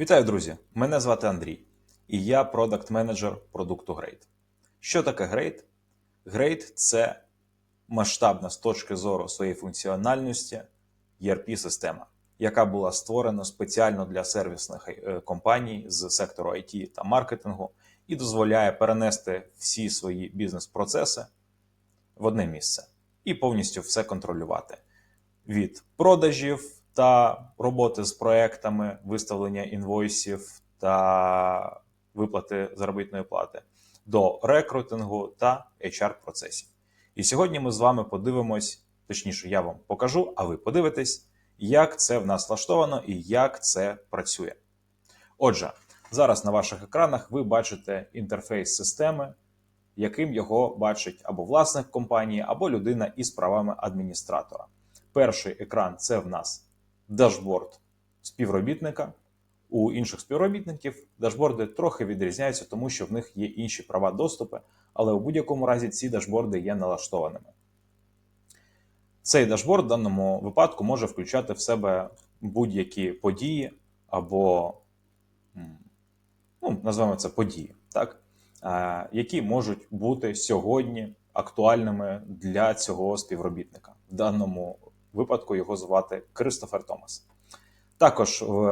Вітаю, друзі! Мене звати Андрій, і я продакт менеджер продукту Great. Що таке Great? Great – це масштабна з точки зору своєї функціональності ERP-система, яка була створена спеціально для сервісних е, компаній з сектору IT та маркетингу і дозволяє перенести всі свої бізнес-процеси в одне місце і повністю все контролювати від продажів та роботи з проектами, виставлення інвойсів та виплати заробітної плати до рекрутингу та HR-процесів. І сьогодні ми з вами подивимось, точніше, я вам покажу, а ви подивитесь, як це в нас влаштовано і як це працює. Отже, зараз на ваших екранах ви бачите інтерфейс системи, яким його бачить або власник компанії, або людина із правами адміністратора. Перший екран це в нас дашборд співробітника. У інших співробітників дашборди трохи відрізняються, тому що в них є інші права доступу, але у будь-якому разі ці дашборди є налаштованими. Цей дашборд в даному випадку може включати в себе будь-які події або, ну, називаємо це події, так? які можуть бути сьогодні актуальними для цього співробітника. В даному випадку його звати Кристофер Томас. Також в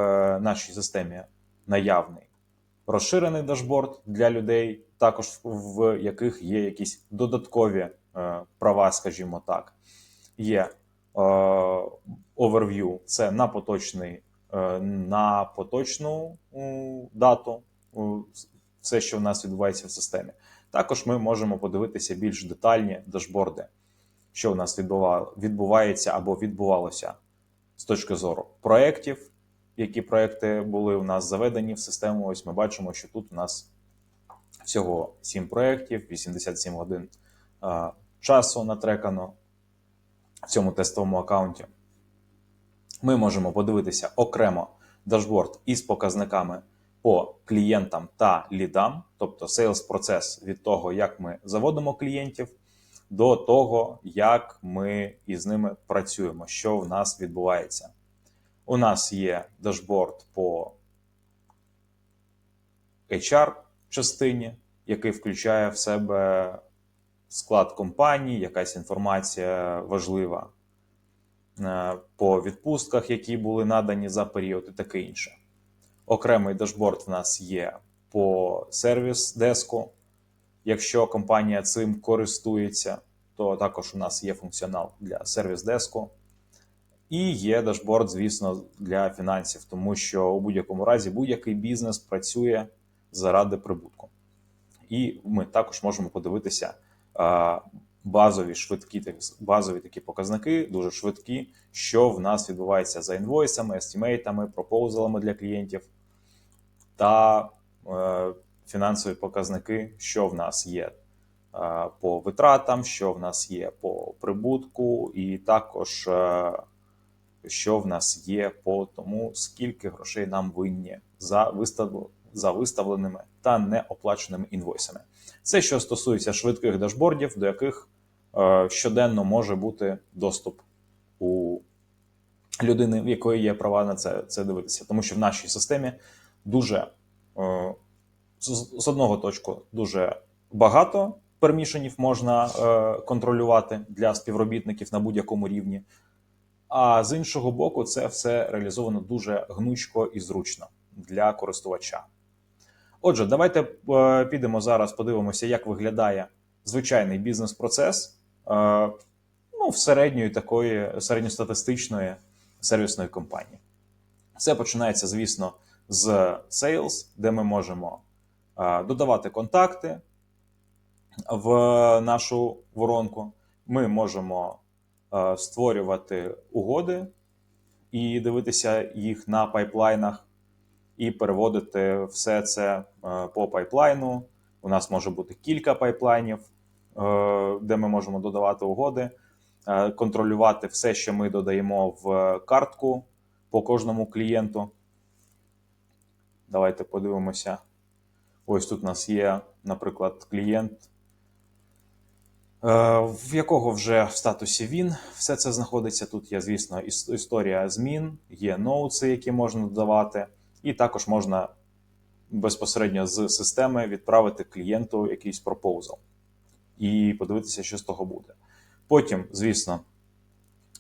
нашій системі наявний розширений дашборд для людей, також в яких є якісь додаткові е, права, скажімо так. Є е, overview, це на поточний, е, на поточну дату, все, що в нас відбувається в системі. Також ми можемо подивитися більш детальні дашборди, що у нас відбувається або відбувалося з точки зору проєктів, які проекти були у нас заведені в систему. Ось ми бачимо, що тут у нас всього 7 проєктів, 87 годин часу натрекано в цьому тестовому аккаунті. Ми можемо подивитися окремо дашборд із показниками по клієнтам та лідам, тобто sales процес від того, як ми заводимо клієнтів, до того, як ми із ними працюємо, що в нас відбувається. У нас є дашборд по HR-частині, який включає в себе склад компанії, якась інформація важлива е, по відпустках, які були надані за період, і таке інше. Окремий дашборд в нас є по сервіс деску. Якщо компанія цим користується, то також у нас є функціонал для сервіс деску. І є дашборд, звісно, для фінансів, тому що у будь-якому разі будь-який бізнес працює заради прибутку. І ми також можемо подивитися базові швидкі базові такі показники, дуже швидкі, що в нас відбувається за інвойсами, естімейтами, пропозалами для клієнтів та е, фінансові показники, що в нас є е, по витратам, що в нас є по прибутку, і також е, що в нас є по тому, скільки грошей нам винні за вистав... за виставленими та неоплаченими інвойсами. Це що стосується швидких дашбордів, до яких е, щоденно може бути доступ у людини, в якої є права на це це дивитися, тому що в нашій системі дуже е, з одного точку дуже багато пермішенів можна е, контролювати для співробітників на будь-якому рівні. А з іншого боку, це все реалізовано дуже гнучко і зручно для користувача. Отже, давайте е, підемо зараз, подивимося, як виглядає звичайний бізнес-процес ну, в середньої такої середньостатистичної сервісної компанії. Все починається, звісно, з Sales, де ми можемо додавати контакти в нашу воронку. Ми можемо створювати угоди і дивитися їх на пайплайнах, і переводити все це по пайплайну. У нас може бути кілька пайплайнів, де ми можемо додавати угоди, контролювати все, що ми додаємо в картку по кожному клієнту. Давайте подивимося. Ось тут у нас є, наприклад, клієнт, е, в якого вже в статусі він все це знаходиться. Тут є, звісно, історія змін, є ноутси, які можна додавати, і також можна безпосередньо з системи відправити клієнту якийсь пропозал і подивитися, що з того буде. Потім, звісно,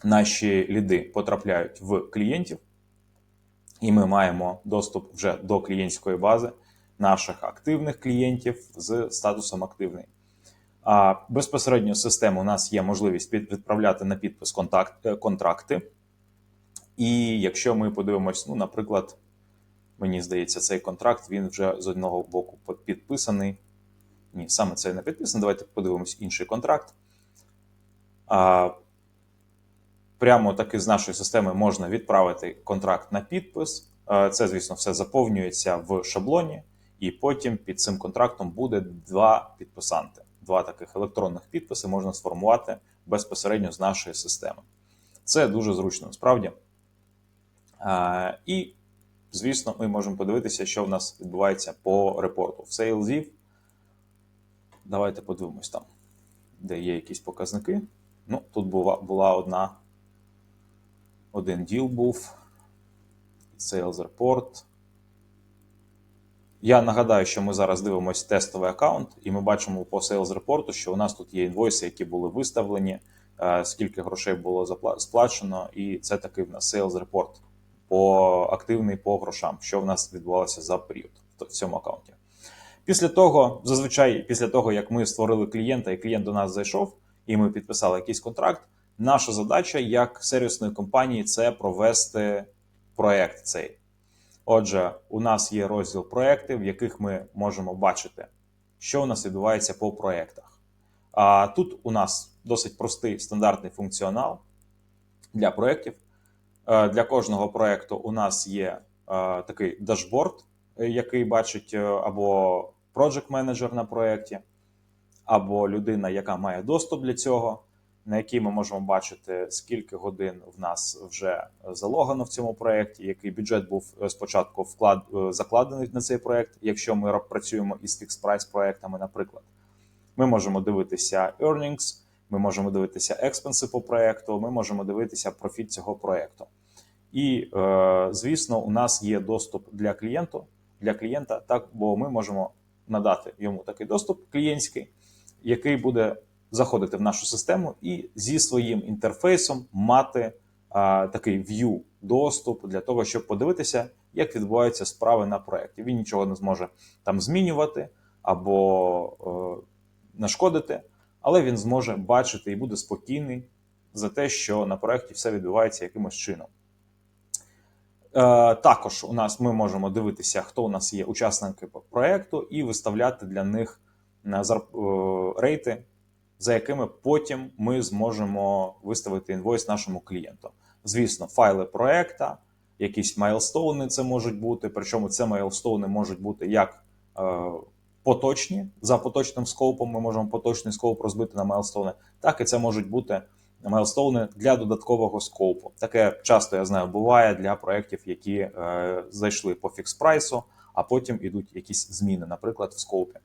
наші ліди потрапляють в клієнтів, і ми маємо доступ вже до клієнтської бази наших активних клієнтів з статусом активний. А безпосередньо з системи у нас є можливість відправляти на підпис контакт, е, контракти. І якщо ми подивимось, ну, наприклад, мені здається, цей контракт він вже з одного боку підписаний. Ні, саме це не підписаний. Давайте подивимось інший контракт. А, прямо таки з нашої системи можна відправити контракт на підпис. Це, звісно, все заповнюється в шаблоні, і потім під цим контрактом буде два підписанти. Два таких електронних підписи можна сформувати безпосередньо з нашої системи. Це дуже зручно насправді. І, звісно, ми можемо подивитися, що в нас відбувається по репорту. В SalesIV. Давайте подивимось там, де є якісь показники. Ну, тут була, була одна один діл був. Sales Report. Я нагадаю, що ми зараз дивимося тестовий аккаунт, і ми бачимо по Sales Report, що у нас тут є інвойси, які були виставлені, е, скільки грошей було сплачено, і це такий в нас Sales Report по активний по грошам, що в нас відбувалося за період в цьому аккаунті. Після того, зазвичай, після того, як ми створили клієнта, і клієнт до нас зайшов, і ми підписали якийсь контракт, наша задача як сервісної компанії це провести проект цей. Отже, у нас є розділ проекти, в яких ми можемо бачити, що у нас відбувається по проектах. А тут у нас досить простий стандартний функціонал для проєктів. Е, Для кожного проекту у нас є е, такий дашборд, е, який бачить або project менеджер на проєкті, або людина, яка має доступ для цього, на якій ми можемо бачити, скільки годин в нас вже залогано в цьому проєкті, який бюджет був е, спочатку вклад е, закладений на цей проєкт, якщо ми працюємо із fixed price проєктами, наприклад. Ми можемо дивитися earnings, ми можемо дивитися експенси по проєкту, ми можемо дивитися профіт цього проєкту. І, е, звісно, у нас є доступ для клієнту, для клієнта, так, бо ми можемо надати йому такий доступ клієнтський, який буде заходити в нашу систему і зі своїм інтерфейсом мати а, такий view доступ для того, щоб подивитися, як відбуваються справи на проєкті. Він нічого не зможе там змінювати або е, нашкодити, але він зможе бачити і буде спокійний за те, що на проєкті все відбувається якимось чином. Е, Також у нас ми можемо дивитися, хто у нас є учасники по проєкту, і виставляти для них е, зар- е, рейти, за якими потім ми зможемо виставити інвойс нашому клієнту. Звісно, файли проекта, якісь майлстоуни це можуть бути. Причому це майлстоуни можуть бути як е, поточні за поточним скопом. Ми можемо поточний скоп розбити на майлстоуни, так і це можуть бути майлстоуни для додаткового скопу. Таке часто я знаю буває для проєктів, які е, зайшли по фікс прайсу, а потім ідуть якісь зміни, наприклад, в скопі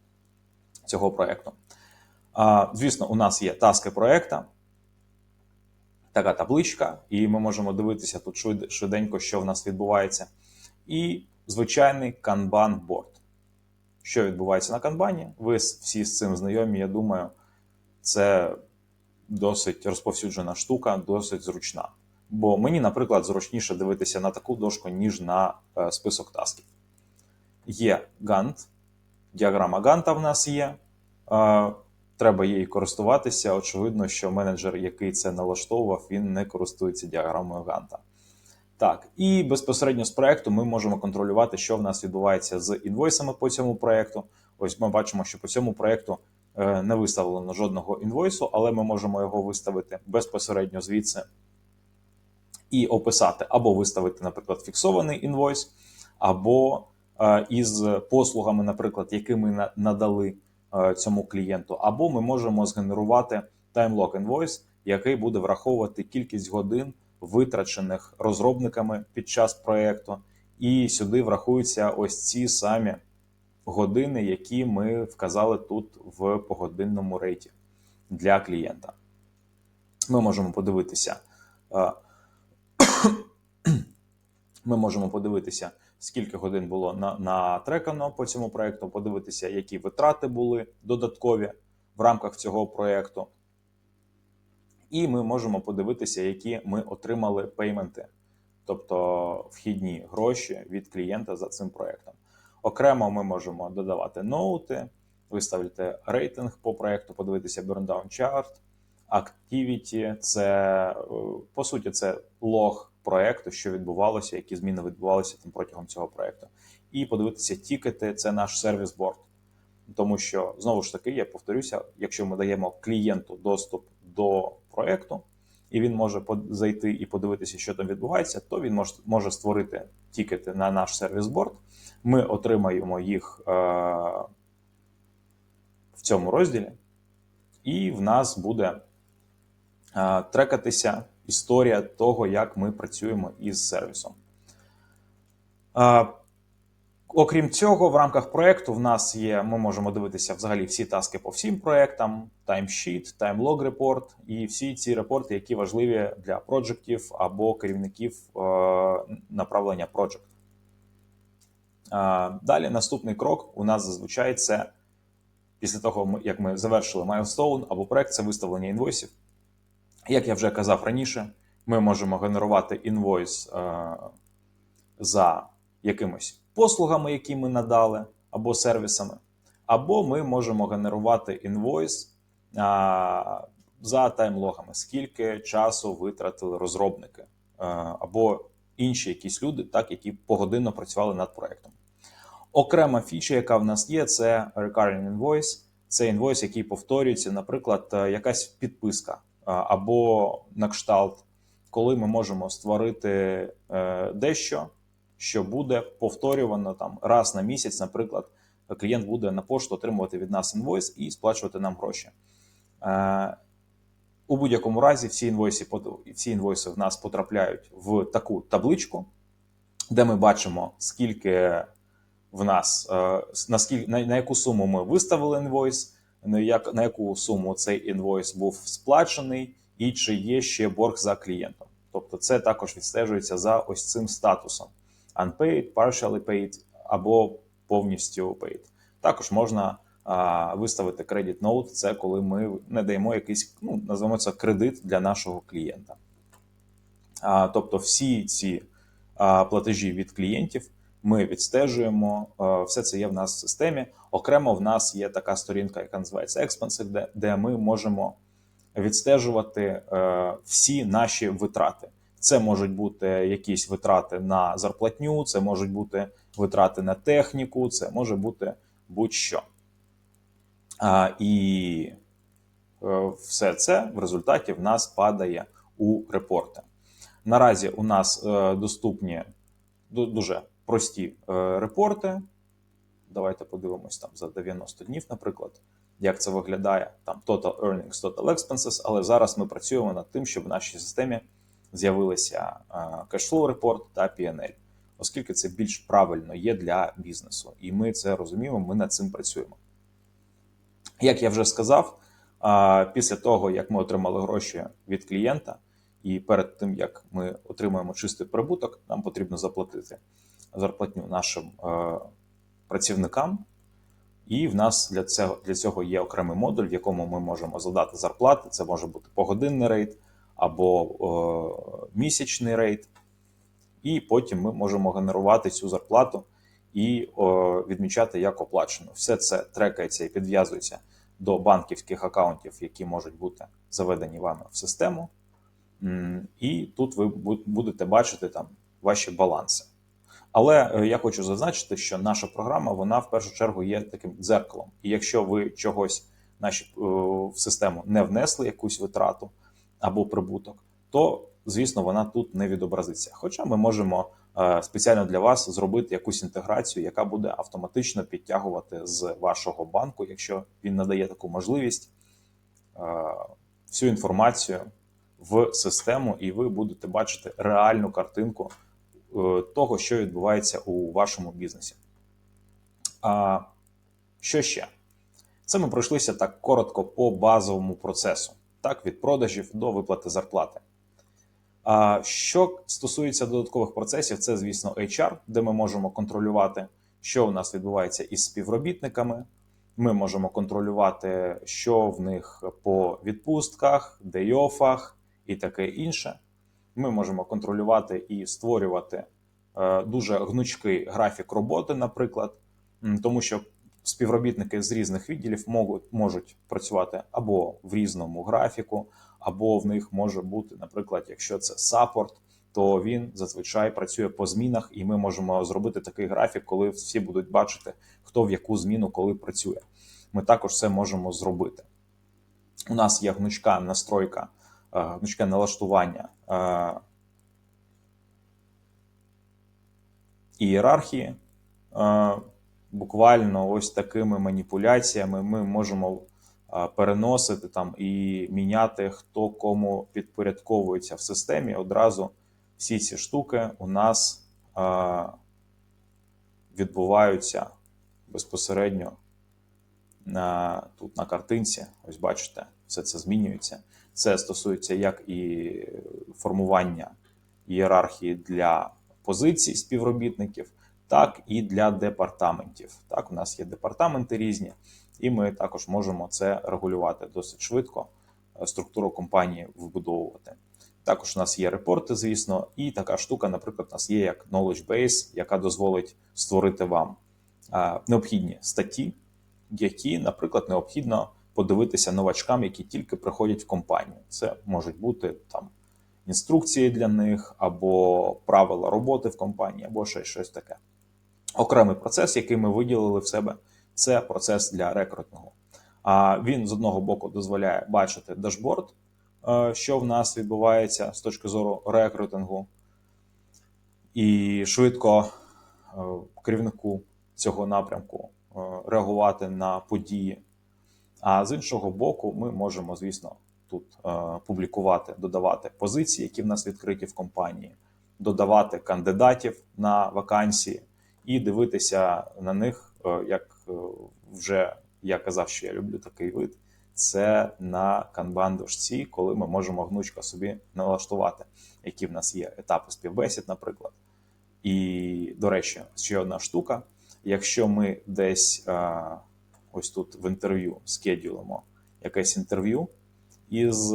цього проєкту. Звісно, у нас є таски проєкта, така табличка, і ми можемо дивитися тут швиденько, що в нас відбувається. І звичайний канбан борд. Що відбувається на канбані? Ви всі з цим знайомі, я думаю, це досить розповсюджена штука, досить зручна. Бо мені, наприклад, зручніше дивитися на таку дошку, ніж на е, список тасків. Є Gantt, діаграма Ганта в нас є. Е, Треба їй користуватися. Очевидно, що менеджер, який це налаштовував, він не користується діаграмою Ганта. Так, і безпосередньо з проекту ми можемо контролювати, що в нас відбувається з інвойсами по цьому проекту. Ось ми бачимо, що по цьому проекту е, не виставлено жодного інвойсу, але ми можемо його виставити безпосередньо звідси і описати, або виставити, наприклад, фіксований інвойс, або е, із послугами, наприклад, які ми надали цьому клієнту, або ми можемо згенерувати таймлок інвойс, який буде враховувати кількість годин, витрачених розробниками під час проєкту, і сюди врахуються ось ці самі години, які ми вказали тут в погодинному рейті для клієнта. Ми можемо подивитися. е, Ми можемо подивитися, скільки годин було на, натрекано по цьому проекту, подивитися, які витрати були додаткові в рамках цього проекту. І ми можемо подивитися, які ми отримали пейменти, тобто вхідні гроші від клієнта за цим проектом. Окремо ми можемо додавати ноути, виставити рейтинг по проекту, подивитися Burndown Chart, Activity – це е, по суті це лог проекту, що відбувалося, які зміни відбувалися там протягом цього проекту. І подивитися тікети це наш сервіс борд. Тому що знову ж таки, я повторюся, якщо ми даємо клієнту доступ до проекту, і він може зайти і подивитися, що там відбувається, то він може може створити тікети на наш сервіс борд. Ми отримаємо їх е, в цьому розділі, і в нас буде е, трекатися історія того, як ми працюємо із сервісом. Окрім цього, в рамках проекту в нас є, ми можемо дивитися взагалі всі таски по всім проектам, таймшіт, таймлог репорт і всі ці репорти, які важливі для проджектів або керівників е, направлення проджект. Е, далі наступний крок у нас зазвичай це після того, як ми завершили milestone або проект, це виставлення інвойсів. Як я вже казав раніше, ми можемо генерувати інвойс е, за якимось послугами, які ми надали, або сервісами, або ми можемо генерувати інвойс а, за таймлогами, скільки часу витратили розробники, а, або інші якісь люди, так які погодинно працювали над проектом. Окрема фіча, яка в нас є, це Recurring Invoice. Це інвойс, який повторюється, наприклад, якась підписка або на кшталт, коли ми можемо створити е, дещо що буде повторювано там раз на місяць, наприклад, клієнт буде на пошту отримувати від нас інвойс і сплачувати нам гроші. Е, у будь-якому разі, всі інвойси всі інвойси в нас потрапляють в таку табличку, де ми бачимо, скільки в нас е, на, скільки, на, на яку суму ми виставили інвойс, як, на яку суму цей інвойс був сплачений, і чи є ще борг за клієнтом. Тобто, це також відстежується за ось цим статусом unpaid, partially paid або повністю paid. Також можна а, виставити credit note, це коли ми не даємо якийсь, ну, називаємо це кредит для нашого клієнта. А, Тобто, всі ці а, платежі від клієнтів ми відстежуємо. Все це є в нас в системі. Окремо в нас є така сторінка, яка називається Expensive, де, де ми можемо відстежувати е, всі наші витрати. Це можуть бути якісь витрати на зарплатню, це можуть бути витрати на техніку, це може бути будь-що. І е, все це в результаті в нас падає у репорти. Наразі у нас е, доступні дуже прості е, репорти. Давайте подивимось там за 90 днів, наприклад, як це виглядає. Там Total Earnings, Total Expenses, але зараз ми працюємо над тим, щоб в нашій системі з'явилися кешфлоу репорт та PNL, оскільки це більш правильно є для бізнесу, і ми це розуміємо. Ми над цим працюємо. Як я вже сказав, після того як ми отримали гроші від клієнта, і перед тим як ми отримаємо чистий прибуток, нам потрібно заплатити зарплатню нашим працівникам. І в нас для цього для цього є окремий модуль, в якому ми можемо задати зарплати. Це може бути погодинний рейд, або е, місячний рейд, і потім ми можемо генерувати цю зарплату і відмічати як оплачено. Все це трекається і підв'язується до банківських акаунтів, які можуть бути заведені вами в систему. І тут ви будете бачити там ваші баланси. Але е, я хочу зазначити, що наша програма вона в першу чергу є таким дзеркалом. І якщо ви чогось наші, е, в систему не внесли якусь витрату, або прибуток, то звісно вона тут не відобразиться. Хоча ми можемо е, спеціально для вас зробити якусь інтеграцію, яка буде автоматично підтягувати з вашого банку, якщо він надає таку можливість всю інформацію в систему, і ви будете бачити реальну картинку того, що відбувається у вашому бізнесі. А що ще? Це ми пройшлися так коротко по базовому процесу так, від продажів до виплати зарплати. А що стосується додаткових процесів, це, звісно, HR, де ми можемо контролювати, що у нас відбувається із співробітниками. Ми можемо контролювати, що в них по відпустках, дейофах і таке інше. Ми можемо контролювати і створювати е, дуже гнучкий графік роботи, наприклад, тому що співробітники з різних відділів можуть, можуть працювати або в різному графіку, або в них може бути, наприклад, якщо це саппорт, то він зазвичай працює по змінах, і ми можемо зробити такий графік, коли всі будуть бачити, хто в яку зміну коли працює. Ми також це можемо зробити. У нас є гнучка настройка, гнучке налаштування е, ієрархії. Е, Буквально ось такими маніпуляціями ми можемо е, переносити там і міняти, хто кому підпорядковується в системі. Одразу всі ці штуки у нас е, відбуваються безпосередньо тут на картинці. Ось бачите, все це змінюється. Це стосується як і формування ієрархії для позицій співробітників, так і для департаментів. Так, у нас є департаменти різні, і ми також можемо це регулювати досить швидко, е, структуру компанії вбудовувати. Також у нас є репорти, звісно, і така штука, наприклад, у нас є як Knowledge Base, яка дозволить створити вам е, необхідні статті, які, наприклад, необхідно подивитися новачкам, які тільки приходять в компанію. Це можуть бути там інструкції для них, або правила роботи в компанії, або ще щось таке. Окремий процес, який ми виділили в себе, це процес для рекрутингу. А він з одного боку дозволяє бачити дашборд, е, що в нас відбувається з точки зору рекрутингу, і швидко е, керівнику цього напрямку реагувати на події. А з іншого боку, ми можемо, звісно, тут е, публікувати, додавати позиції, які в нас відкриті в компанії, додавати кандидатів на вакансії і дивитися на них, е, як е, вже я казав, що я люблю такий вид. Це на канбан дошці, коли ми можемо гнучко собі налаштувати, які в нас є етапи співбесід, наприклад. І, до речі, ще одна штука. Якщо ми десь ось тут в інтерв'ю скедюлимо якесь інтерв'ю із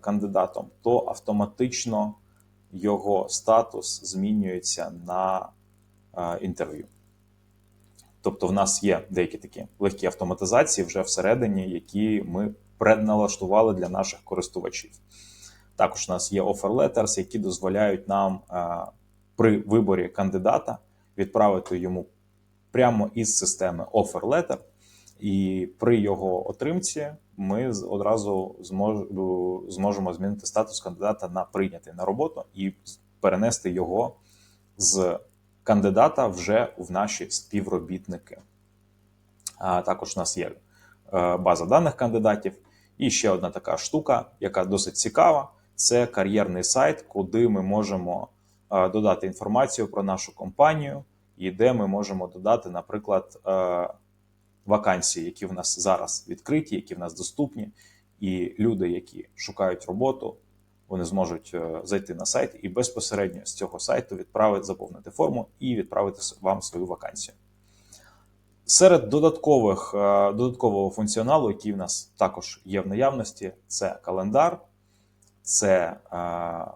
кандидатом, то автоматично його статус змінюється на інтерв'ю. Тобто, в нас є деякі такі легкі автоматизації вже всередині, які ми предналаштували для наших користувачів. Також у нас є offer letters, які дозволяють нам при виборі кандидата відправити йому прямо із системи offer letter, і при його отримці ми одразу зможемо змінити статус кандидата на прийнятий на роботу і перенести його з кандидата вже в наші співробітники. А також у нас є е, база даних кандидатів. І ще одна така штука, яка досить цікава: це кар'єрний сайт, куди ми можемо е, додати інформацію про нашу компанію, і де ми можемо додати, наприклад, е, вакансії, які в нас зараз відкриті, які в нас доступні, і люди, які шукають роботу, вони зможуть зайти на сайт і безпосередньо з цього сайту відправити заповнити форму і відправити вам свою вакансію. Серед додаткових додаткового функціоналу, який в нас також є в наявності, це календар, це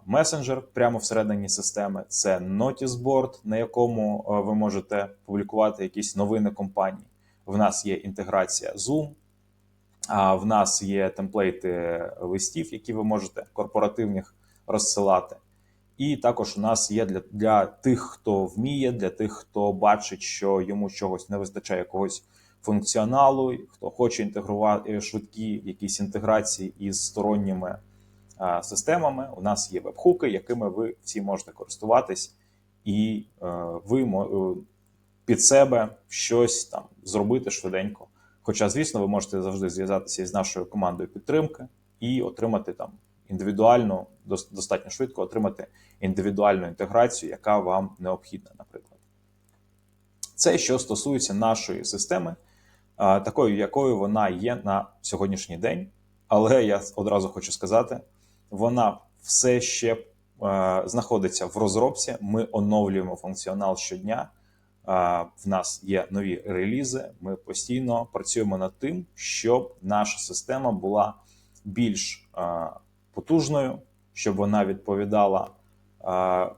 месенджер прямо всередині системи, це нотісборд, на якому ви можете публікувати якісь новини компанії. В нас є інтеграція Zoom, а в нас є темплейти листів, які ви можете корпоративних розсилати. І також у нас є для для тих, хто вміє, для тих, хто бачить, що йому чогось не вистачає якогось функціоналу, хто хоче інтегрувати швидкі якісь інтеграції із сторонніми системами. У нас є веб-хуки, якими ви всі можете користуватись, і е, ви е, під себе щось там зробити швиденько. Хоча, звісно, ви можете завжди зв'язатися із нашою командою підтримки і отримати там індивідуальну, достатньо швидко отримати індивідуальну інтеграцію, яка вам необхідна, наприклад. Це що стосується нашої системи, такою, якою вона є на сьогоднішній день. Але я одразу хочу сказати, вона все ще е, знаходиться в розробці. Ми оновлюємо функціонал щодня. Е, В нас є нові релізи. Ми постійно працюємо над тим, щоб наша система була більш е, потужною, щоб вона відповідала е,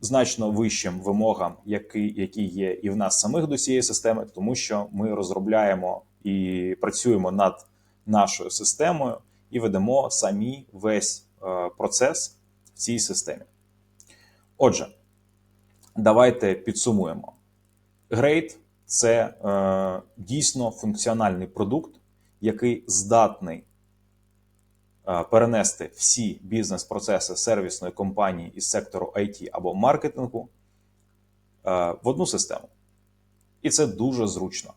значно вищим вимогам, які, які є і в нас самих до цієї системи, тому що ми розробляємо і працюємо над нашою системою і ведемо самі весь е, процес в цій системі. Отже, давайте підсумуємо. Great – це е, дійсно функціональний продукт, який здатний е, перенести всі бізнес-процеси сервісної компанії із сектору IT або маркетингу е, в одну систему. І це дуже зручно.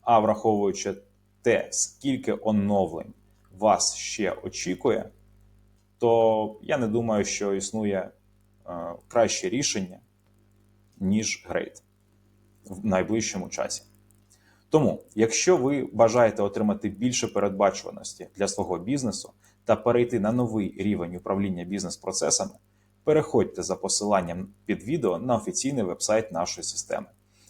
А враховуючи те, скільки оновлень вас ще очікує, то я не думаю, що існує е, краще рішення, ніж Great в найближчому часі. Тому, якщо ви бажаєте отримати більше передбачуваності для свого бізнесу та перейти на новий рівень управління бізнес-процесами, переходьте за посиланням під відео на офіційний вебсайт нашої системи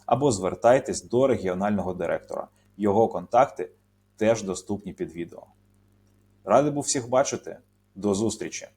або звертайтесь до регіонального директора. Його контакти теж доступні під відео. Радий був всіх бачити. До зустрічі!